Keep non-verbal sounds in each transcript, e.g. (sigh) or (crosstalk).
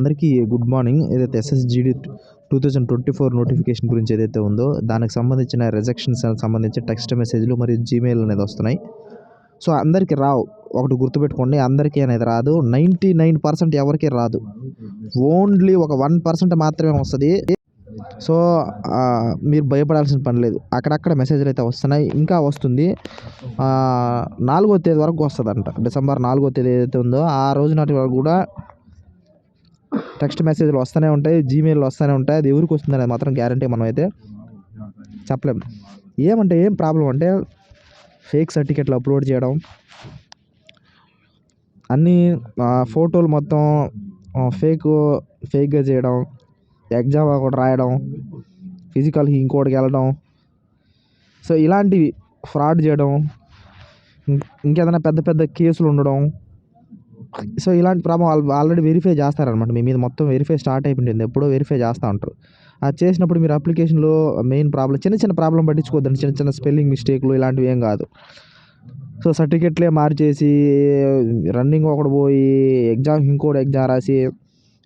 అందరికీ good morning. ఏదైతే SSGD two thousand twenty four notification గురించి ఏదైతే ఉందో దానికి సంబంధించిన రిజెక్షన్స్ సంబంధించి టెక్స్ట్ మెసేజ్లు మరియు జీమెయిల్ అనేది వస్తున్నాయి. సో అందరికీ రావు. ఒకటి గుర్తుపెట్టుకోండి అందరికీ అనేది రాదు. నైంటీ నైన్ పర్సెంట్ ఎవరికీ రాదు. ఓన్లీ ఒక వన్ పర్సెంట్ మాత్రమే వస్తుంది. సో మీరు భయపడాల్సిన పని లేదు. అక్కడక్కడ మెసేజ్లు అయితే వస్తున్నాయి. ఇంకా వస్తుంది. నాలుగో తేదీ వరకు వస్తుందంట. డిసెంబర్ నాలుగో తేదీ ఏదైతే ఉందో ఆ రోజు నాటి వరకు కూడా టెక్స్ట్ మెసేజ్లు వస్తూనే ఉంటాయి జీమెయిల్ వస్తూనే ఉంటాయి. అది ఎవరికి వస్తుంది అనేది మాత్రం గ్యారంటీ మనం అయితే చెప్పలేము ఏమంటే ఏం ప్రాబ్లం అంటే ఫేక్ సర్టిఫికెట్లు అప్లోడ్ చేయడం అన్నీ ఫోటోలు మొత్తం ఫేక్ ఫేక్గా చేయడం ఎగ్జామ్ ఒకటి రాయడం ఫిజికల్కి ఇంకోటికి వెళ్ళడం. సో ఇలాంటివి ఫ్రాడ్ చేయడం ఇంకేదైనా పెద్ద పెద్ద కేసులు ఉండడం సో ఇలాంటి ప్రాబ్లం వాళ్ళు ఆల్రెడీ వెరిఫై చేస్తారనమాట మీ మీద మొత్తం వెరిఫై స్టార్ట్ అయిపోయింది. ఎప్పుడో వెరిఫై చేస్తూ ఉంటారు. అది చేసినప్పుడు మీరు అప్లికేషన్లో మెయిన్ ప్రాబ్లం చిన్న చిన్న ప్రాబ్లం పట్టించుకోవద్దండి. చిన్న చిన్న స్పెల్లింగ్ మిస్టేక్లు ఇలాంటివి ఏం కాదు. సో సర్టిఫికెట్లే మార్చేసి రన్నింగ్ ఒకటి పోయి ఎగ్జామ్ ఇంకోటి ఎగ్జామ్ రాసి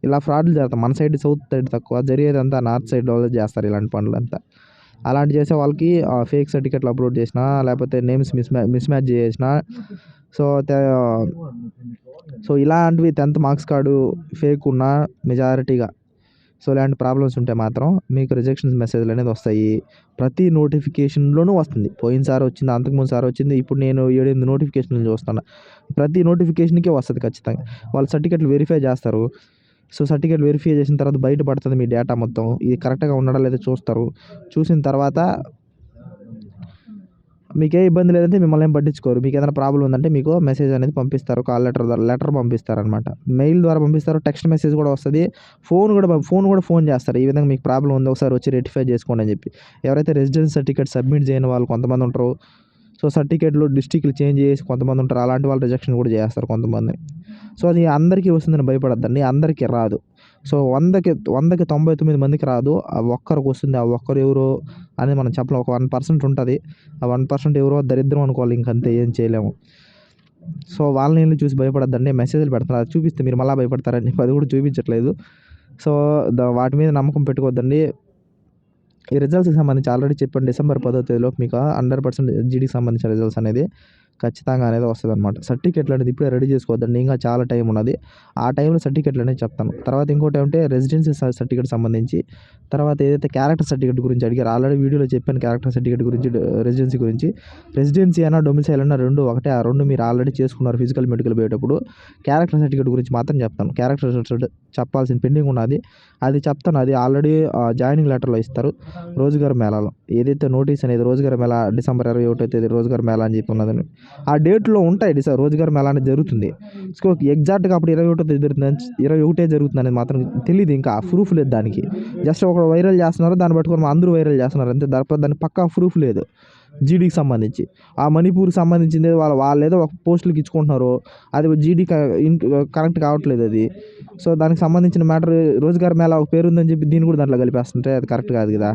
ఇలా ఫ్రాడ్లు జరుగుతాయి. మన సైడ్ సౌత్ సైడ్ తక్కువ జరిగేదంతా నార్త్ సైడ్ వాళ్ళు చేస్తారు ఇలాంటి పనులంతా. అలాంటి చేసే వాళ్ళకి ఫేక్ సర్టిఫికెట్లు అప్లోడ్ చేసినా లేకపోతే నేమ్స్ మిస్ మిస్ మ్యాచ్ చేసినా సో సో ఇలాంటివి టెన్త్ మార్క్స్ కార్డు ఫేక్ ఉన్న మెజారిటీగా సో ఇలాంటి ప్రాబ్లమ్స్ ఉంటే మాత్రం మీకు రిజెక్షన్స్ మెసేజ్లు అనేది వస్తాయి. ప్రతి నోటిఫికేషన్లోనూ వస్తుంది. పోయినసారి వచ్చింది అంతకుముందు సార్ వచ్చింది ఇప్పుడు నేను ఏడెనిమిది నోటిఫికేషన్లు చూస్తాను ప్రతి నోటిఫికేషన్కి వస్తుంది ఖచ్చితంగా. వాళ్ళ సర్టిఫికెట్లు వెరిఫై చేస్తారు. సో సర్టిఫికేట్ వెరిఫై చేసిన తర్వాత బయట పడుతుంది మీ డేటా మొత్తం. ఇది కరెక్ట్గా ఉండడం లేదో చూస్తారు. చూసిన తర్వాత మీకు ఏ ఇబ్బంది లేదంటే మిమ్మల్ని ఏం పట్టించుకోరు. మీకు ఏదైనా ప్రాబ్లం ఉందంటే మీకు మెసేజ్ అనేది పంపిస్తారు. కాల్ లెటర్ ద్వారా లెటర్ పంపిస్తారు అనమాట మెయిల్ ద్వారా పంపిస్తారు. టెక్స్ట్ మెసేజ్ కూడా వస్తుంది. ఫోన్ కూడా ఫోన్ కూడా ఫోన్ చేస్తారు. ఈ విధంగా మీకు ప్రాబ్లం ఉంది ఒకసారి వచ్చి రెటిఫై చేసుకోండి అని చెప్పి. ఎవరైతే రెసిడెన్స్ సర్టిఫికేట్ సబ్మిట్ చేయని వాళ్ళు కొంతమంది ఉంటారు. సో సర్టిఫికేట్లు డిస్టిక్లు చేంజ్ చేసి కొంతమంది ఉంటారు. అలాంటి వాళ్ళు రిజెక్షన్ కూడా చేస్తారు కొంతమంది. సో అది అందరికీ వస్తుందని భయపడద్దండి. అందరికీ రాదు. సో వందకి వందకి తొంభై తొమ్మిది మందికి రాదు. ఆ ఒక్కరికి వస్తుంది. ఆ ఒక్కరు ఎవరో అనేది మనం చెప్పలేం. ఒక వన్ పర్సెంట్ ఉంటుంది. ఆ వన్ పర్సెంట్ ఎవరో దరిద్రం అనుకోవాలి. ఇంకంతే ఏం చేయలేము. సో వాళ్ళని వెళ్ళి చూసి భయపడద్దండి. మెసేజ్లు పెడతారు. అది చూపిస్తే మీరు మళ్ళీ భయపడతారని చెప్పి (laughs) అది కూడా చూపించట్లేదు. సో వాటి మీద నమ్మకం పెట్టుకోవద్దండి. ఈ రిజల్ట్స్కి సంబంధించి ఆల్రెడీ చెప్పాను డిసెంబర్ పదో తేదీలో మీకు హండ్రెడ్ పర్సెంట్ జీడీకి సంబంధించిన రిజల్ట్స్ అనేది ఖచ్చితంగా అనేది వస్తుంది అనమాట సర్టిఫికెట్లు అనేది ఇప్పుడే రెడీ చేసుకోవద్దండి. ఇంకా చాలా టైం ఉన్నది. ఆ టైంలో సర్టిఫికేట్లు అనేది చెప్తాను. తర్వాత ఇంకోటి ఏమంటే రెసిడెన్సీ సర్టిఫికేట్ సంబంధించి తర్వాత ఏదైతే క్యారెక్టర్ సర్టిఫికేట్ గురించి అడిగారు ఆల్రెడీ వీడియోలో చెప్పాను క్యారెక్టర్ సర్టిఫికేట్ గురించి రెసిడెన్సీ గురించి. రెసిడెన్సీ అయినా డొమిసైల్ అయినా రెండు ఒకటే ఆ రెండు మీరు ఆల్రెడీ చేసుకున్నారు ఫిజికల్ మెడికల్ పోయేటప్పుడు. క్యారెక్టర్ సర్టిఫికేట్ గురించి మాత్రం చెప్తాను. క్యారెక్టర్ సర్టిఫికేట్ చెప్పాల్సిన పెండింగ్ ఉన్నది. అది చెప్తాను. అది ఆల్రెడీ జాయినింగ్ లెటర్లో ఇస్తారు. రోజుగారు మేళాలో. ఏదైతే నోటీస్ అనేది రోజుగారు మేళా డిసెంబర్ ఇరవై ఒకటో తేదీ రోజుగారు మేళా అని చెప్పి ఉన్నదని ఆ డేట్లో ఉంటాయి సార్ రోజుగారు అలానే అనేది జరుగుతుంది. సో ఎగ్జాక్ట్గా అప్పుడు ఇరవై ఒకటో జరుగుతుంది ఇరవై ఒకటే జరుగుతుంది అనేది మాత్రం తెలియదు ఇంకా ప్రూఫ్ లేదు దానికి. జస్ట్ ఒక వైరల్ చేస్తున్నారు దాన్ని పట్టుకొని అందరూ వైరల్ చేస్తున్నారు అంతే. తర్వాత దాని పక్కా ప్రూఫ్ లేదు జీడీకి సంబంధించి. ఆ మణిపూర్కి సంబంధించింది వాళ్ళు వాళ్ళు ఏదో ఒక పోస్టులకి ఇచ్చుకుంటున్నారు అది జీడీ కనెక్ట్ కావట్లేదు అది. సో దానికి సంబంధించిన మ్యాటర్ రోజుగారు మేళ ఒక పేరు ఉందని చెప్పి దీన్ని కూడా దాంట్లో కలిపేస్తుంటే అది కరెక్ట్ కాదు కదా.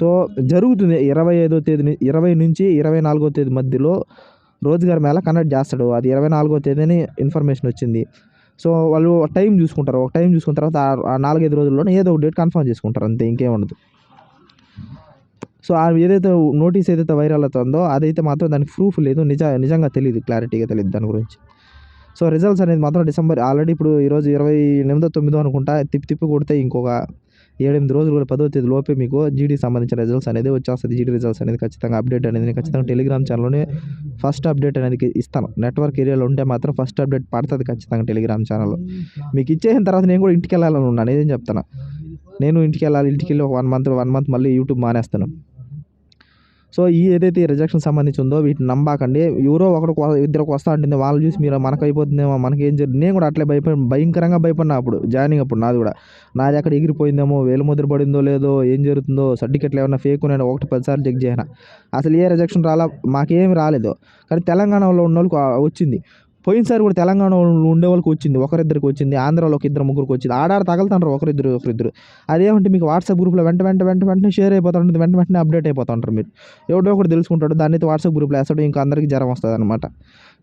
సో జరుగుతుంది ఇరవై ఐదో తేదీ ఇరవై నుంచి ఇరవై నాలుగో తేదీ మధ్యలో రోజుగారు మేళ కండక్ట్ చేస్తాడు. అది ఇరవై నాలుగో తేదీని ఇన్ఫర్మేషన్ వచ్చింది. సో వాళ్ళు టైం చూసుకుంటారు. ఒక టైం చూసుకున్న తర్వాత ఆ- నాలుగైదు రోజుల్లోనే ఏదో ఒక డేట్ కన్ఫర్మ్ చేసుకుంటారు. అంతే ఇంకేం ఉండదు. సో ఆ ఏదైతే నోటీస్ ఏదైతే వైరల్ అవుతుందో అదైతే మాత్రం దానికి ప్రూఫ్ లేదు. నిజ నిజంగా తెలియదు క్లారిటీగా తెలియదు దాని గురించి. సో రిజల్ట్స్ అనేది మాత్రం డిసెంబర్ ఆల్రెడీ ఇప్పుడు ఈరోజు ఇరవై ఎనిమిదో తొమ్మిదో అనుకుంటా. తిప్పి తిప్పి కొడితే ఇంకొక ఏడెనిమిది రోజులు కూడా పదో తేదీ లోపే మీకు జీడీ సంబంధించిన రిజల్ట్స్ అనేది వచ్చేస్తుంది. జీడీ రిజల్ట్స్ అనేది ఖచ్చితంగా అప్డేట్ అనేది నేను ఖచ్చితంగా టెలిగ్రామ్ ఛానల్లోనే ఫస్ట్ అప్డేట్ అనేది ఇస్తాను. నెట్వర్క్ ఏరియాలో ఉంటే మాత్రం ఫస్ట్ అప్డేట్ పడుతుంది ఖచ్చితంగా టెలిగ్రామ్ ఛానల్లో మీకు ఇచ్చేసిన తర్వాత నేను కూడా ఇంటికి వెళ్ళాలని ఉన్నాను. ఏం చెప్తాను నేను ఇంటికి వెళ్ళాలి. ఇంటికి వెళ్ళి ఒక వన్ మంత్ వన్ మంత్ మళ్ళీ యూట్యూబ్ మానేస్తాను. సో ఈ ఏదైతే రిజెక్షన్ సంబంధించి ఉందో వీటిని నమ్మకండి. ఎవరో ఒకడు ఇద్దరికి వస్తా ఉంటుంది వాళ్ళు చూసి మీరు మనకు అయిపోతుందేమో మనకి ఏం జరుగుతుంది నేను కూడా అట్లే భయపడి భయంకరంగా భయపడినా అప్పుడు జాయినింగ్ అప్పుడు నాది కూడా. నాది అక్కడ ఎగిరిపోయిందేమో వేలు ముద్ర పడిందో లేదో ఏం జరుగుతుందో సర్టిఫికెట్లు ఏమైనా ఫేక్ ఉన్నాయో ఒకటి పదిసార్లు చెక్ చేయను అసలు ఏ రిజెక్షన్ రాలా మాకేమి రాలేదు. కానీ తెలంగాణలో ఉన్న వాళ్ళకి వచ్చింది. పోయినసారి కూడా తెలంగాణ ఉండే వాళ్ళకి వచ్చింది ఒకరిద్దరికి వచ్చింది ఆంధ్రాలో ఒక ఇద్దరు ముగ్గురికి వచ్చింది. ఆడారు తగలుతుంటారు ఒకరిద్దరు ఒకరిద్దరు అదేమంటే మీకు వాట్సాప్ గ్రూప్లో వెంట వెంట వెంట వెంటనే షేర్ అయిపోతుంటుంది వెంట వెంటనే అప్డేట్ అయిపోతుంటారు మీరు. ఎవడో ఒకటి తెలుసుకుంటాడు దాన్ని అయితే వాట్సాప్ గ్రూప్లో వేస్తాడు ఇంకా అందరికీ జ్వరం వస్తుంది అనమాట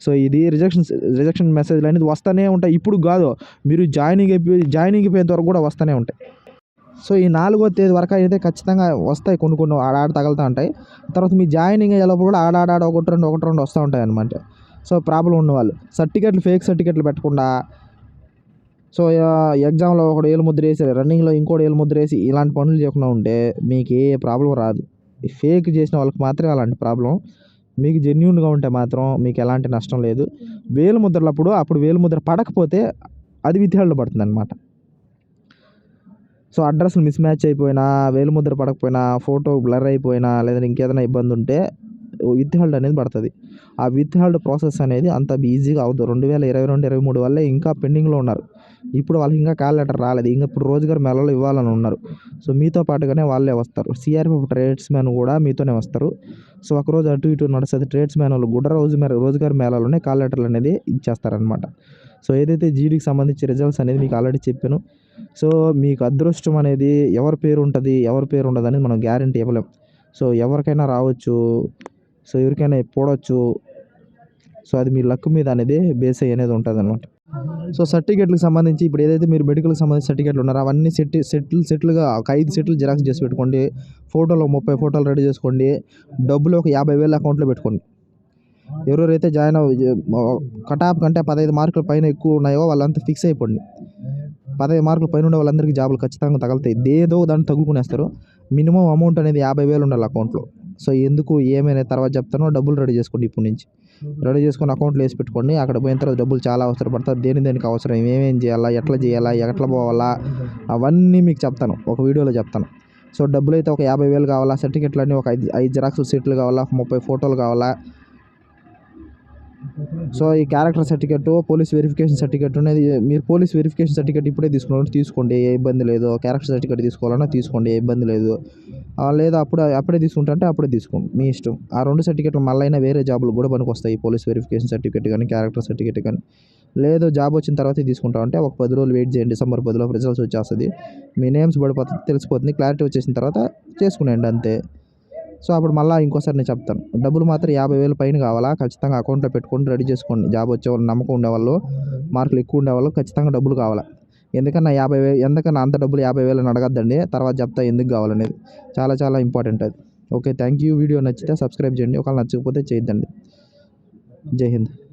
సో ఇది రిజెక్షన్ రిజెక్షన్ మెసేజ్లు అనేది వస్తూనే ఉంటాయి. ఇప్పుడు కాదు మీరు జాయినింగ్ అయిపోయి జాయినింగ్ అయిపోయేంత వరకు కూడా వస్తూనే ఉంటాయి. సో ఈ నాలుగో తేదీ వరకు అయితే ఖచ్చితంగా వస్తాయి కొన్ని కొన్ని ఆడాడ తగులుతూ ఉంటాయి. తర్వాత మీ జాయినింగ్ అయ్యేటప్పుడు కూడా ఆడాడ ఒకటి రెండు ఒకటి రెండు వస్తూ ఉంటాయి అనమాట సో ప్రాబ్లం ఉన్నవాళ్ళు. సర్టిఫికెట్లు ఫేక్ సర్టిఫికెట్లు పెట్టకుండా సో ఎగ్జామ్లో ఒకడు ఏలు ముద్ర వేసి రన్నింగ్లో ఇంకోటి ఏలు ముద్ర వేసి ఇలాంటి పనులు చేయకుండా ఉంటే మీకు ఏ ప్రాబ్లం రాదు. ఫేక్ చేసిన వాళ్ళకి మాత్రమే అలాంటి ప్రాబ్లం. మీకు జెన్యున్గా ఉంటే మాత్రం మీకు ఎలాంటి నష్టం లేదు. వేలు ముద్రలప్పుడు అప్పుడు వేలు ముద్ర పడకపోతే అది విద్యార్థులు పడుతుంది అనమాట సో అడ్రస్లు మిస్ మ్యాచ్ అయిపోయినా వేలు ముద్ర పడకపోయినా ఫోటో బ్లర్ అయిపోయినా లేదా ఇంకేదైనా ఇబ్బంది ఉంటే విత్ హెల్డ్ అనేది పడుతుంది. ఆ విత్ హెల్డ్ ప్రాసెస్ అనేది అంత ఈజీగా అవుతుంది రెండు వేల ఇరవై రెండు ఇరవై మూడు వల్లే ఇంకా పెండింగ్లో ఉన్నారు. ఇప్పుడు వాళ్ళకి ఇంకా కాల్ లెటర్ రాలేదు. ఇంకా ఇప్పుడు రోజుగారు మెలలో ఇవ్వాలని ఉన్నారు. సో మీతో పాటుగానే వాళ్ళే వస్తారు. సిఆర్పిఎఫ్ ట్రేడ్స్ మ్యాన్ కూడా మీతోనే వస్తారు. సో ఒకరోజు అటు ఇటు నడుస్తుంది. ట్రేడ్స్ మ్యాన్ వాళ్ళు గుడ్డ రోజు మేర రోజుగారు మేళలోనే కాల్ లెటర్లు అనేది ఇచ్చేస్తారనమాట సో ఏదైతే జీడీకి సంబంధించి రిజల్ట్స్ అనేది మీకు ఆల్రెడీ చెప్పాను. సో మీకు అదృష్టం అనేది ఎవరి పేరు ఉంటుంది ఎవరి పేరు ఉండదు అనేది మనం గ్యారంటీ ఇవ్వలేం. సో ఎవరికైనా రావచ్చు. సో ఎవరికైనా పోడవచ్చు సో అది మీ లక్ మీద అనేది బేస్ అయ్యి అనేది ఉంటుంది అనమాట సో సర్టిఫికేట్లకు సంబంధించి ఇప్పుడు ఏదైతే మీరు మెడికల్కి సంబంధించి సర్టిఫికేట్లు ఉన్నారో అవన్నీ సెట్ సెటిల్ సెటిల్గా ఒక ఐదు సెటిల్ జిరాక్స్ చేసి పెట్టుకోండి. ఫోటోలు ముప్పై ఫోటోలు రెడీ చేసుకోండి. డబ్బులు ఒక యాభై వేల అకౌంట్లో పెట్టుకోండి. ఎవరెవరైతే జాయిన్ కటాప్ కంటే పదహైదు మార్కుల పైన ఎక్కువ ఉన్నాయో వాళ్ళంతా ఫిక్స్ అయిపోండి. పదహైదు మార్కుల పైన ఉండే వాళ్ళందరికీ జాబులు ఖచ్చితంగా తగులుతాయి. ఏదో దాన్ని తగులుకునేస్తారు. మినిమం అమౌంట్ అనేది యాభై వేలు ఉండాలి అకౌంట్లో. సో ఎందుకు ఏమైనా తర్వాత చెప్తానో డబ్బులు రెడీ చేసుకోండి ఇప్పటి నుంచి. రెడీ చేసుకొని అకౌంట్లో వేసి పెట్టుకోండి. అక్కడ పోయిన తర్వాత డబ్బులు చాలా అవసరపడతారు దేని దేనికి అవసరం ఏమేం చేయాలా ఎట్లా చేయాలా ఎట్లా పోవాలా అవన్నీ మీకు చెప్తాను. ఒక వీడియోలో చెప్తాను. సో డబ్బులు అయితే ఒక యాభై వేలు కావాలా సర్టిఫికెట్లు అన్నీ ఒక ఐదు ఐదు జిరాక్స్ సెట్లు కావాలా ముప్పై ఫోటోలు కావాలా సో ఈ character certificate police verification certificate అనేది మీరు పోలీస్ వెరిఫికేషన్ సర్టిఫికెట్ ఇప్పుడే తీసుకోవాలంటే తీసుకోండి ఏ ఇబ్బంది లేదు. క్యారెక్టర్ సర్టిఫికెట్ తీసుకోవాలన్నా తీసుకోండి ఏ ఇబ్బంది లేదు. లేదా అప్పుడు అప్పుడే తీసుకుంటే అప్పుడే తీసుకోండి మీ ఇష్టం. ఆ రెండు సర్టిఫికెట్లు మళ్ళీ అయినా వేరే జాబులు కూడా పనికొస్తాయి పోలీస్ వెరిఫికేషన్ సర్టిఫికెట్ కానీ క్యారెక్టర్ సర్టిఫికెట్ కానీ. లేదు జాబ్ వచ్చిన తర్వాత తీసుకుంటామంటే ఒక పది రోజులు వెయిట్ చేయండి డిసెంబర్ పదిలో రిజల్ట్స్ వచ్చేస్తుంది. మీ నేమ్స్ పడిపోతుంది తెలిసిపోతుంది క్లారిటీ వచ్చేసిన తర్వాత చేసుకునేయండి అంతే. సో అప్పుడు మళ్ళీ ఇంకోసారి నేను చెప్తాను. డబ్బులు మాత్రం యాభై వేలు పైన కావాలా? ఖచ్చితంగా అకౌంట్లో పెట్టుకొని రెడీ చేసుకోండి. జాబ్ వచ్చే వాళ్ళు నమ్మకం ఉండేవాళ్ళు మార్కులు ఎక్కువ ఉండేవాళ్ళు ఖచ్చితంగా డబ్బులు కావాలా? ఎందుకన్నా యాభై వేలు ఎందుకన్నా అంత డబ్బులు యాభై వేలు అని అడగద్దండి. తర్వాత చెప్తా ఎందుకు కావాలనేది. చాలా చాలా ఇంపార్టెంట్ అది. Okay thank you. వీడియో నచ్చితే సబ్స్క్రైబ్ చేయండి. ఒకవేళ నచ్చకపోతే చేయొద్దండి. జై హింద్.